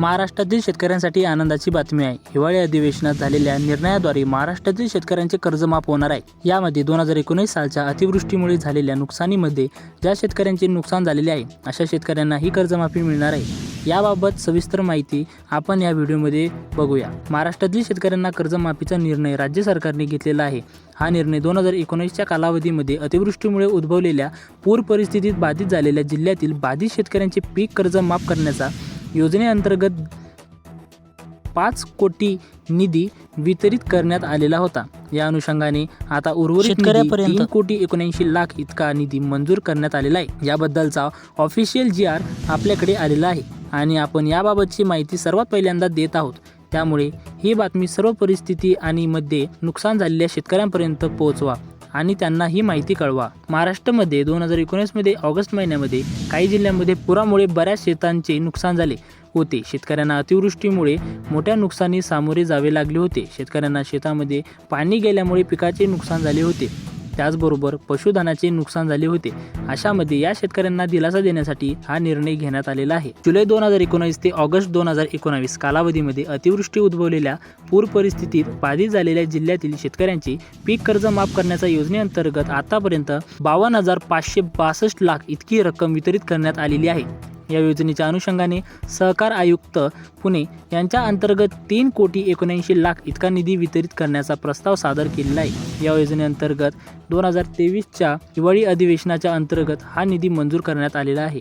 महाराष्ट्रातील शेतकऱ्यांसाठी आनंदाची बातमी आहे. हिवाळी अधिवेशनात झालेल्या निर्णयाद्वारे महाराष्ट्रातील शेतकऱ्यांचे कर्ज माफ होणार आहे. यामध्ये दोन हजार एकोणीस सालच्या अतिवृष्टीमुळे झालेल्या नुकसानीमध्ये ज्या शेतकऱ्यांचे नुकसान झालेले आहे अशा शेतकऱ्यांना ही कर्जमाफी मिळणार आहे. याबाबत सविस्तर माहिती आपण या व्हिडिओमध्ये बघूया. महाराष्ट्रातील शेतकऱ्यांना कर्जमाफीचा निर्णय राज्य सरकारने घेतलेला आहे. हा निर्णय दोन हजार एकोणीसच्या कालावधीमध्ये अतिवृष्टीमुळे उद्भवलेल्या पूर परिस्थितीत बाधित झालेल्या जिल्ह्यातील बाधित शेतकऱ्यांचे पीक कर्ज माफ करण्याचा योजनेअंतर्गत पाच कोटी निधी वितरित करण्यात आलेला होता. या अनुषंगाने आता उर्वरित तीन कोटी एकोणऐंशी लाख इतका निधी मंजूर करण्यात आलेला आहे. याबद्दलचा ऑफिशियल जी आर आपल्याकडे आलेला आहे आणि आपण याबाबतची माहिती सर्वात पहिल्यांदा देत आहोत. त्यामुळे ही बातमी सर्व परिस्थिती आणि मध्ये नुकसान झालेल्या शेतकऱ्यांपर्यंत पोहोचवा. आणि त्यांना ही माहिती कळवा. महाराष्ट्रामध्ये दोन हजार एकोणीसमध्ये ऑगस्ट महिन्यामध्ये काही जिल्ह्यांमध्ये पुरामुळे बऱ्याच शेतांचे नुकसान झाले होते. शेतकऱ्यांना अतिवृष्टीमुळे मोठ्या नुकसानी सामोरे जावे लागले होते. शेतकऱ्यांना शेतामध्ये पाणी गेल्यामुळे पिकाचे नुकसान झाले होते. त्याचबरोबर पशुधनाचे नुकसान झाले होते. अशामध्ये या शेतकऱ्यांना दिलासा देण्यासाठी हा निर्णय घेण्यात आलेला आहे. जुलै दोन हजार एकोणावीस ते ऑगस्ट दोन हजार एकोणावीस कालावधीमध्ये अतिवृष्टी उद्भवलेल्या पूर परिस्थितीत बाधित झालेल्या जिल्ह्यातील शेतकऱ्यांची पीक कर्ज माफ करण्याच्या योजनेअंतर्गत आतापर्यंत बावन्न हजार पाचशे बासष्ट लाख इतकी रक्कम वितरित करण्यात आलेली आहे. या योजनेच्या अनुषंगाने सहकार आयुक्त पुणे यांच्या अंतर्गत तीन कोटी एकोणऐंशी लाख इतका निधी वितरित करण्याचा प्रस्ताव सादर केलेला आहे. या योजनेअंतर्गत दोन हजार तेवीसच्या हिवाळी अधिवेशनाच्या अंतर्गत हा निधी मंजूर करण्यात आलेला आहे.